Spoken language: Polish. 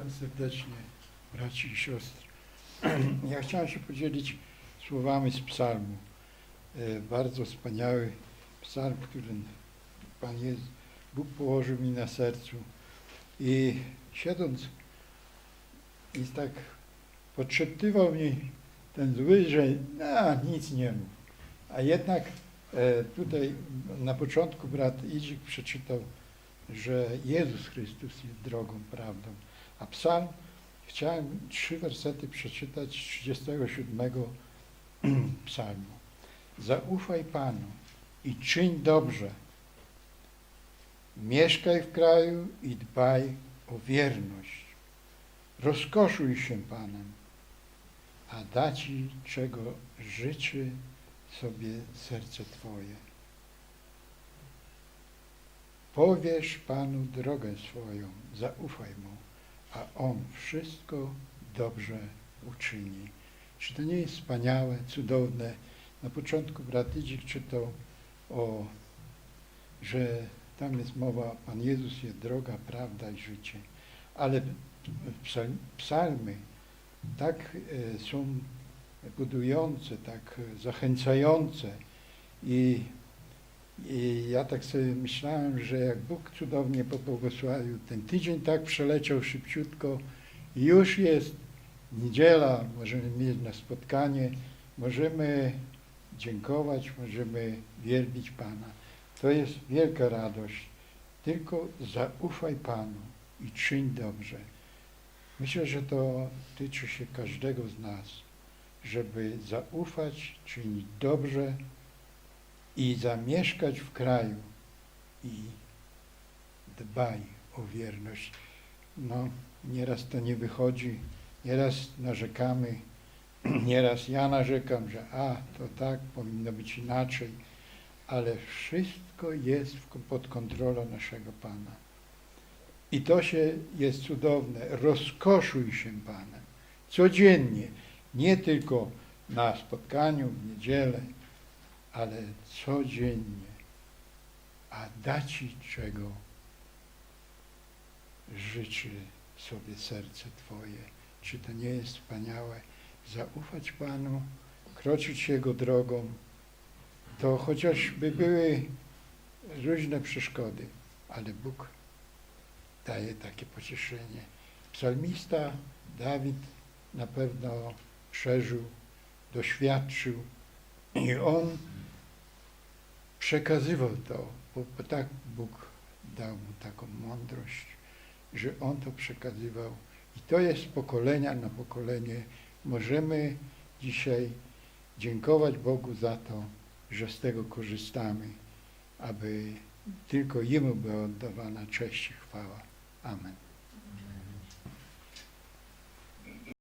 Witam serdecznie braci i siostry. Ja chciałem się podzielić słowami z psalmu. E, Bardzo wspaniały psalm, który Pan Jezus, Bóg położył mi na sercu. I siedząc i tak podszeptywał mi ten zły, że no, nic nie mów. A jednak e, tutaj na początku brat Idzik przeczytał, że Jezus Chrystus jest drogą, prawdą. A psalm, chciałem trzy wersety przeczytać z 37 psalmu. Zaufaj Panu i czyń dobrze. Mieszkaj w kraju i dbaj o wierność. Rozkoszuj się Panem, a da Ci, czego życzy sobie serce Twoje. Powiesz Panu drogę swoją, zaufaj Mu, a On wszystko dobrze uczyni. Czy to nie jest wspaniałe, cudowne? Na początku brat Idzik czytał o, że tam jest mowa, Pan Jezus jest droga, prawda i życie. Ale psal- psalmy tak e, są budujące, tak zachęcające i i ja tak sobie myślałem, że jak Bóg cudownie pobłogosławił, ten tydzień tak przeleciał szybciutko już jest niedziela, możemy mieć na spotkanie, możemy dziękować, możemy wielbić Pana. To jest wielka radość. Tylko zaufaj Panu i czyń dobrze. Myślę, że to tyczy się każdego z nas, żeby zaufać, czynić dobrze, i zamieszkać w kraju i dbaj o wierność. No, nieraz to nie wychodzi, nieraz narzekamy, nieraz ja narzekam, że a, to tak, powinno być inaczej, ale wszystko jest pod kontrolą naszego Pana. I to się jest cudowne. Rozkoszuj się Panem. Codziennie, nie tylko na spotkaniu w niedzielę, ale codziennie, a da Ci czego życzy sobie serce Twoje. Czy to nie jest wspaniałe? Zaufać Panu, kroczyć Jego drogą, to chociażby były różne przeszkody, ale Bóg daje takie pocieszenie. Psalmista Dawid na pewno przeżył, doświadczył i on przekazywał to, bo, tak Bóg dał mu taką mądrość, że on to przekazywał. I to jest pokolenia na pokolenie. Możemy dzisiaj dziękować Bogu za to, że z tego korzystamy, aby tylko Jemu była oddawana cześć i chwała. Amen.